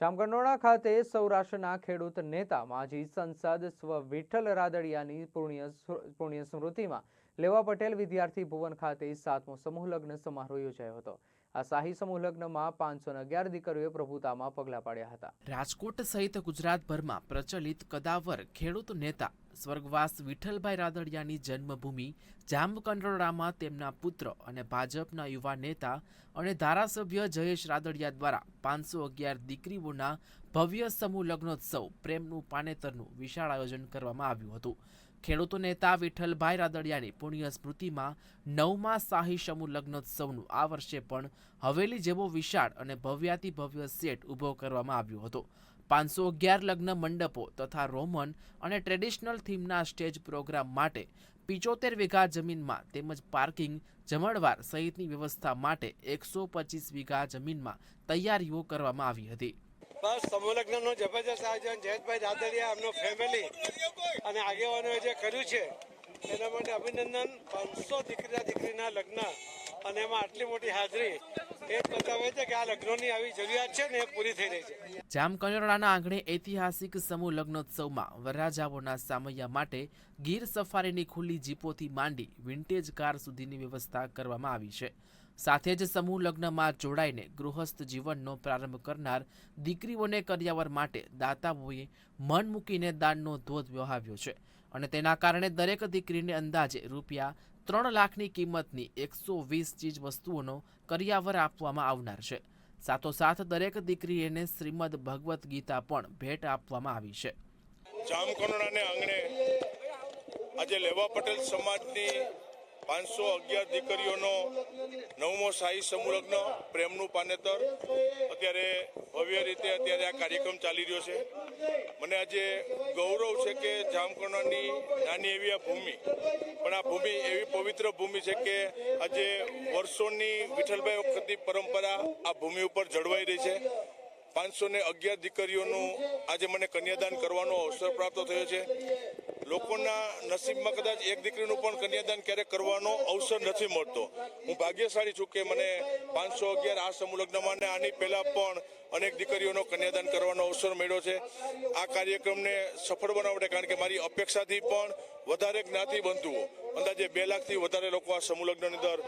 જામકંડોરણા ખાતે સૌરાષ્ટ્રના ખેડૂત નેતા માજી સંસદ સ્વ વિઠ્ઠલ રાદડિયાની પુણ્ય પુણ્ય સ્મૃતિમાં લેવા પટેલ વિદ્યાર્થી ભુવન ખાતે સાતમો સમૂહ લગ્ન સમારોહ યોજાયો હતો. આ શાહી સમૂહ લગ્નમાં પાંચસો અગિયાર દીકરીઓએ પ્રભુતામાં પગલાં પાડ્યા હતા. રાજકોટ સહિત ગુજરાતભરમાં પ્રચલિત કદાવર ખેડૂત નેતા સ્વર્ગવાસ વિઠ્ઠલભાઈ રાદડિયાની જન્મભૂમિ જામકંડોરણામાં તેમના પુત્ર અને ભાજપના યુવા નેતા અને ધારાસભ્ય જયેશ રાદડિયા દ્વારા પાંચસો અગિયાર દીકરીઓના ભવ્ય સમૂહ લગ્નોત્સવ પ્રેમનું પાનેતરનું વિશાળ આયોજન કરવામાં આવ્યું હતું. ખેડૂતો નેતા વિઠ્ઠલભાઈ રાદડિયાની પુણ્ય સ્મૃતિમાં નવમા શાહી સમૂહ લગ્નોત્સવનું આ વર્ષે પણ હવેલી જેવો વિશાળ અને ભવ્યાતિ ભવ્ય સેટ ઊભો કરવામાં આવ્યો હતો. પાંચસો અગિયાર લગ્ન મંડપો તથા રોમન અને ટ્રેડિશનલ થીમના સ્ટેજ પ્રોગ્રામ માટે પિચોતેર વીઘા જમીનમાં તેમજ પાર્કિંગ જમણવાર સહિતની વ્યવસ્થા માટે એકસો પચીસ વીઘા જમીનમાં તૈયારીઓ કરવામાં આવી હતી. બસ, સમૂહલગ્નનું જબરજસ્ત આયોજન. જયેશભાઈ રાદડિયા એમનો ફેમિલી અને આગેવાનોએ જે કર્યું છે, એના માટે અભિનંદન. પાંચસો દીકરા દીકરીના લગ્ન. અને એમાં આટલી મોટી હાજરી, એ બતાવે છે કે આ લગ્નોની આવી જરૂરિયાત છે ને એ પૂરી થઈ રહી છે. જામકંડોરણાના આંગણે ઐતિહાસિક સમૂહ લગ્નોત્સવમાં વરરાજાઓના સામૈયા માટે ગીર સફારીની ખુલ્લી જીપોથી માંડી વિન્ટેજ કાર સુધીની વ્યવસ્થા કરવામાં આવી છે. સાથે જ સમૂહ લગ્નમાં જોડાઈને ગૃહસ્થ જીવનનો પ્રારંભ કરનાર દીકરીઓને કર્યાવર માટે દાતાઓએ મન મૂકીને દાનનો ધોધ વ્યવહાવ્યો છે. અને તેના કારણે દરેક દીકરીને અંદાજે રૂપિયા ત્રણ લાખની કિંમતની એકસો વીસ ચીજ વસ્તુઓનો કરિયાવર આપવામાં આવનાર છે. સાથોસાથ દરેક દીકરીને શ્રીમદ ભગવદ્ ગીતા પણ ભેટ આપવામાં આવી છે. જામકંડોરણાને આંગણે આજે લેવા પટેલ સમાજની પાંચસો અગિયાર દીકરીઓનો નવમો શાહી સમૂહ પ્રેમનું પાનેતર. અત્યારે ભવ્ય રીતે અત્યારે આ કાર્યક્રમ ચાલી રહ્યો છે. મને આજે ગૌરવ છે કે જામકરણની નાની એવી આ ભૂમિ, પણ આ ભૂમિ એવી પવિત્ર ભૂમિ છે કે આજે વર્ષોની વિઠ્ઠલભાઈ વખતની પરંપરા આ ભૂમિ ઉપર જળવાઈ રહી છે. પાંચસો ને અગિયાર દીકરીઓનું આજે મને કન્યાદાન કરવાનો અવસર પ્રાપ્ત થયો છે. લોકોના નસીબમાં કદાચ એક દીકરીનું પણ કન્યાદાન ક્યારેક કરવાનો અવસર નથી મળતો. હું ભાગ્યશાળી છું કે મને પાંચસો અગિયાર આ સમૂહ લગ્નમાં આની પહેલા પણ અનેક દીકરીઓનો કન્યાદાન કરવાનો અવસર મળ્યો છે. આ કાર્યક્રમને સફળ બનાવવા કારણ કે મારી અપેક્ષાથી પણ વધારે જ્ઞાતિ બંધુઓ અંદાજે બે લાખથી વધારે લોકો આ સમૂહ લગ્નની અંદર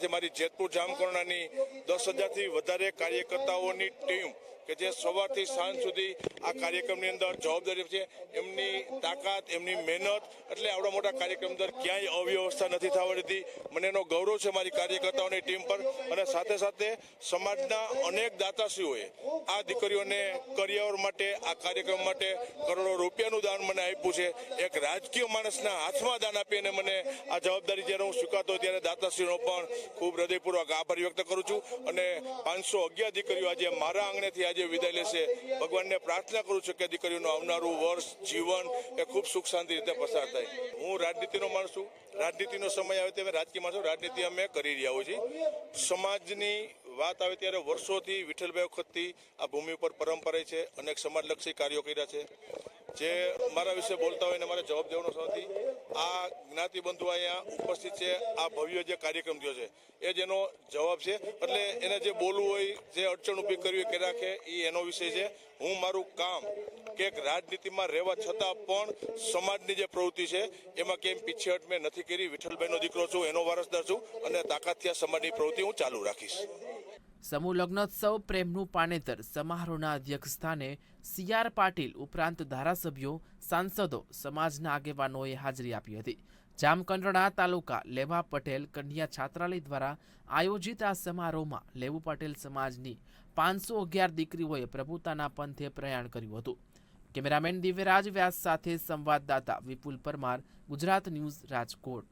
છે મારી જેતપુર જામકોરણાની દસ હજારથી વધારે કાર્યકર્તાઓની ટીમ કે જે સવારથી સાંજ સુધી આ કાર્યક્રમની અંદર જવાબદારી છે, એમની તાકાત, એમની મહેનત, એટલે આવડા મોટા કાર્યક્રમ અંદર ક્યાંય અવ્યવસ્થા નથી થવા દીધી. મને એનો ગૌરવ છે મારી કાર્યકર્તાઓની ટીમ પર અને સાથે સાથે સમાજના અનેક દાતાશ્રીઓએ આ દીકરીઓને કરિયાવર માટે, આ કાર્યક્રમ માટે કરોડો રૂપિયાનું દાન મને આપ્યું છે. એક રાજકીય માણસના હાથમાં દાન આપીને મને આ જવાબદારી જ્યારે હું સ્વીકારતો ત્યારે દાતાશ્રીનો પણ ખૂબ હૃદયપૂર્વક આભાર વ્યક્ત કરું છું. અને પાંચસો અગિયાર દીકરીઓ આજે મારા આંગણેથી આજે વિદાય લેશે. ભગવાનને પ્રાર્થના કરું છું કે દીકરીનું આવનારું વર્ષ જીવન એ ખૂબ સુખ શાંતિ રીતે પસાર થાય. હું રાજનીતિનો માણસ છું. રાજનીતિનો સમય આવે ત્યારે રાજકીય માણસો રાજનીતિ અમે કરી રહ્યા હોઈએ છીએ. સમાજની વાત આવે ત્યારે વર્ષોથી વિઠ્ઠલભાઈ વખતથી આ ભૂમિ ઉપર પરંપરા છે. અનેક સમાજલક્ષી કાર્યો કર્યા છે. જે મારા વિશે બોલતા હોય ને મારે જવાબ દેવાનો નથી. આ જ્ઞાતિ બંધુ અહીંયા ઉપસ્થિત છે. આ ભવ્ય જે કાર્યક્રમ થયો છે, એ જેનો જવાબ છે. એટલે એને જે બોલવું હોય, જે અડચણ ઊભી કરવી કે રાખે એ એનો વિષય છે. હું મારું કામ કે રાજનીતિમાં રહેવા છતાં પણ સમાજની જે પ્રવૃત્તિ છે, એમાં કેમ પીછેહટ મેં નથી કરી. વિઠ્ઠલભાઈનો દીકરો છું, એનો વારસદાર છું અને તાકાતિયા સમાજની પ્રવૃત્તિ હું ચાલુ રાખીશ. સમૂહ લગ્નોત્સવ, પ્રેમનું પાનેતર, સમારોહના અધ્યક્ષ સ્થાને સી આર પાટીલ ઉપરાંત ધારાસભ્યો, સાંસદો, સમાજના આગેવાનોએ હાજરી આપી હતી. જામકંડોરણા તાલુકા લેવા પટેલ કન્યા છાત્રાલય દ્વારા આયોજિત આ સમારોહમાં લેવુ પટેલ સમાજની પાંચસો અગિયાર દીકરીઓએ પ્રભુતાના પંથે પ્રયાણ કર્યું હતું. કેમેરામેન દિવ્યરાજ વ્યાસ સાથે સંવાદદાતા વિપુલ પરમાર, ગુજરાત ન્યૂઝ રાજકોટ.